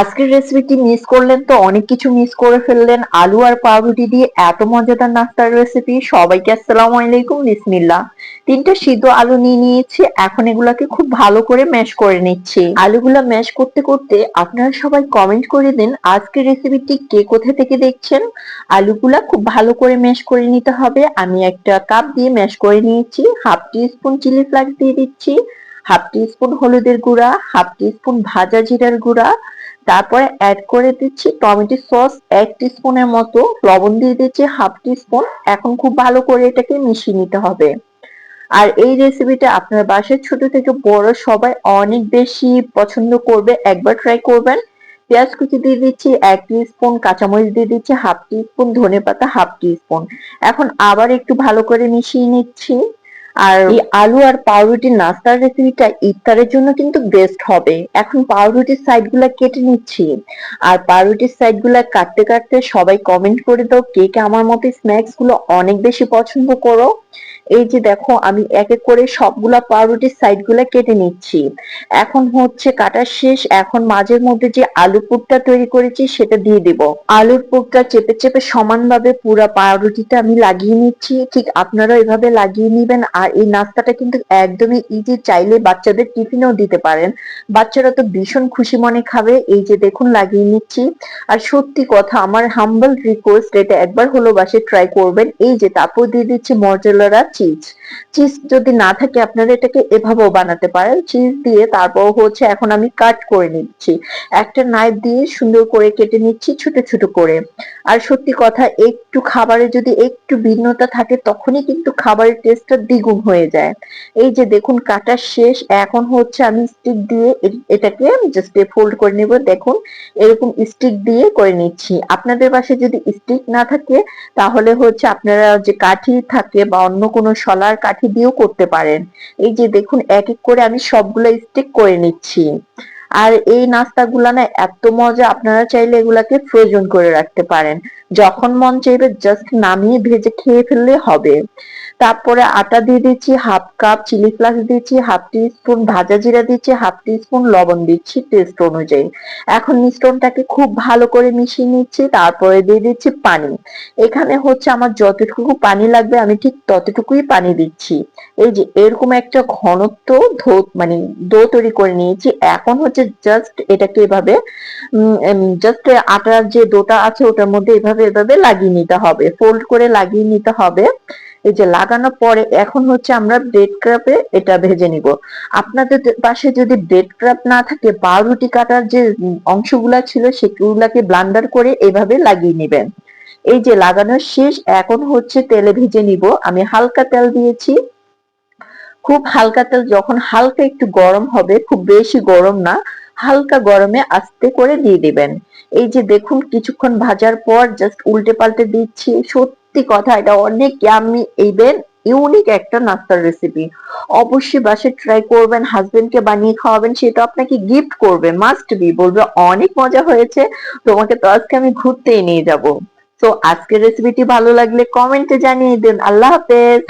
আজকের রেসিপিটি মিস করলেন তো, অনেক কিছু মিস করে ফেললেন। আলু আর পাউরুটি দিয়ে এত মজাদার নাস্তার রেসিপি সবাইকে আসসালামু আলাইকুম, বিসমিল্লাহ। তিনটা সিদ্ধ আলু নিয়ে নিয়েছি, এখন এগুলাকে খুব ভালো করে ম্যাশ করে নিচ্ছি। আলুগুলা ম্যাশ করতে করতে আপনারা সবাই কমেন্ট করে দিন, আজকের রেসিপিটি কে কোথা থেকে দেখছেন? আলুগুলা খুব ভালো করে ম্যাশ করে নিতে হবে। আমি একটা কাপ দিয়ে ম্যাশ করে নিয়েছি half teaspoon chilli flakes দিয়ে দিচ্ছি। হাফ টি স্পুন হলুদের গুঁড়া, হাফ টি স্পুন ভাজা জিরার গুঁড়া। তারপরে অ্যাড করে দিচ্ছি টমেটো সস এক স্পুনের মতো। লবণ দিয়ে দিচ্ছি হাফ স্পুন এখন খুব ভালো করে এটাকে মিশিয়ে নিতে হবে। আর এই রেসিপিটা আপনার বাসায় ছোট থেকে বড় সবাই অনেক বেশি পছন্দ করবে। একবার ট্রাই করবেন। পেঁয়াজ কুচি দিয়ে দিচ্ছি এক স্পুন কাঁচামরিচ দিয়ে দিচ্ছি হাফ টি স্পুন ধনে পাতা হাফ টি স্পুন এখন আবার একটু ভালো করে মিশিয়ে নিচ্ছি। আর এই আলু আর পাউরুটির নাস্তার রেসিপিটা ইফতারের জন্য কিন্তু বেস্ট হবে। এখন পাউরুটির সাইডগুলা কেটে নিচ্ছি। আর পাউরুটির সাইডগুলা কাটতে কাটতে সবাই কমেন্ট করে দাও, কে কে আমার মতে স্ন্যাক্সগুলো অনেক বেশি পছন্দ করো। এই যে দেখো, আমি এক এক করে সবগুলা পাউরুটির সাইডগুলা কেটে নিচ্ছি। এখন হচ্ছে কাটা শেষ, এখন মাঝের মধ্যে যে আলু পুরটা তৈরি করেছি সেটা দিয়ে দিব। আলুর পুরটা চেপে চেপে সমানভাবে পুরা পাউরুটিটা আমি লাগিয়ে নিচ্ছি। ঠিক আপনারা এভাবে লাগিয়ে নিবেন, আর এই নাস্তাটা কিন্তু একদমই ইজি চাইলে বাচ্চাদের টিফিনেও দিতে পারেন। বাচ্চারা তো ভীষণ খুশি মনে খাবে, এই যে দেখুন লাগিয়ে নিচ্ছি। আর সত্যি কথা, আমার হাম্বল রিকোয়েস্ট এটা একবার হলো বাসে ট্রাই করবেন। এই যে তারপর দিয়ে দিচ্ছি মর্জেলারা চিজ চিজ যদি না থাকে আপনারা এটাকে এভাবেও বানাতে পারেন। চিজ দিয়ে তারপর হচ্ছে এখন আমি কাট করে নিচ্ছি। একটা নাইফ দিয়ে সুন্দর করে কেটে নিচ্ছি ছোট ছোট করে। আর সত্যি কথা, একটু খাবারে যদি একটু ভিন্নতা থাকে, তখনই কিন্তু খাবারের টেস্টটা দ্বিগুণ হয়ে যায়। এই যে দেখুন, কাটা শেষ। এখন হচ্ছে আমি স্টিক দিয়ে এটাকে জাস্ট ফোল্ড করে নেব। দেখুন, এরকম স্টিক দিয়ে করে নিচ্ছি। আপনাদের পাশে যদি স্টিক না থাকে, তাহলে হচ্ছে আপনারা যে কাঠি থাকে বা অন্য কোনো শলার কাঠি দিয়েও করতে পারেন। এই যে দেখুন, এক এক করে আমি সবগুলো স্টিক করে নিচ্ছি। আর এই নাস্তাগুলা না এত মজা, আপনারা চাইলে এগুলাকে ফ্রোজন করে রাখতে পারেন। যখন মন চাইবে জাস্ট নামিয়ে ভেজে খেয়ে ফেললে হবে। তারপরে আটা দিয়ে দিচ্ছি হাফ কাপ চিলি ফ্লেক্স দিচ্ছি হাফ টি স্পুন ভাজা জিরা দিচ্ছি হাফ টি স্পুন লবণ দিচ্ছি টেস্ট অনুযায়ী। এখন মিশ্রণটাকে খুব ভালো করে মিশিয়ে নিচ্ছি, তারপরে দিয়ে দিচ্ছি পানি। এখানে হচ্ছে আমার যতটুকু পানি লাগবে আমি ঠিক ততটুকুই পানি দিচ্ছি। এই যে এরকম একটা ঘনত্ব ধো মানে দো তৈরি করে নিয়েছি, এখন হচ্ছে জাস্ট এটাকে এভাবে জাস্ট আটার যে ডোটা আছে ওটার মধ্যে এভাবে এভাবে লাগিয়ে নিতে হবে। ফোল্ড করে লাগিয়ে নিতে হবে। এই যে লাগানোর পরে এখন হচ্ছে আমরা ব্রেড ক্রাপে এটা ভেজে নিব। আপনাদের পাশে যদি ব্রেড ক্রাপ না থাকে পাউরুটি কাটার যে অংশগুলা ছিল সেগুলাকে ব্লান্ডার করে এভাবে লাগিয়ে নেবেন। এই যে লাগানোর শেষ, এখন হচ্ছে তেলে ভেজে নিব। আমি হালকা তেল দিয়েছি। খুব হালকা তেল, যখন হালকা একটু গরম হবে, খুব বেশি গরম না, হালকা গরমে আস্তে করে দিয়ে দিবেন। এই যে দেখুন, কিছুক্ষণ ভাজার পর জাস্ট উল্টে পাল্টে দিচ্ছি। সত্যি কথা, এটা অনেক ইয়ামি ইভেন ইউনিক একটা নাস্তার রেসিপি অবশ্যই বাসে ট্রাই করবেন হাজবেন্ডকে বানিয়ে খাওয়াবেন সেটা আপনাকে গিফট করবে মাস্ট বি বলবে অনেক মজা হয়েছে, তোমাকে তো আজকে আমি ঘুরতেই নিয়ে যাব। তো আজকের রেসিপিটি ভালো লাগলে কমেন্টে জানিয়ে দিন। আল্লাহ হাফেজ।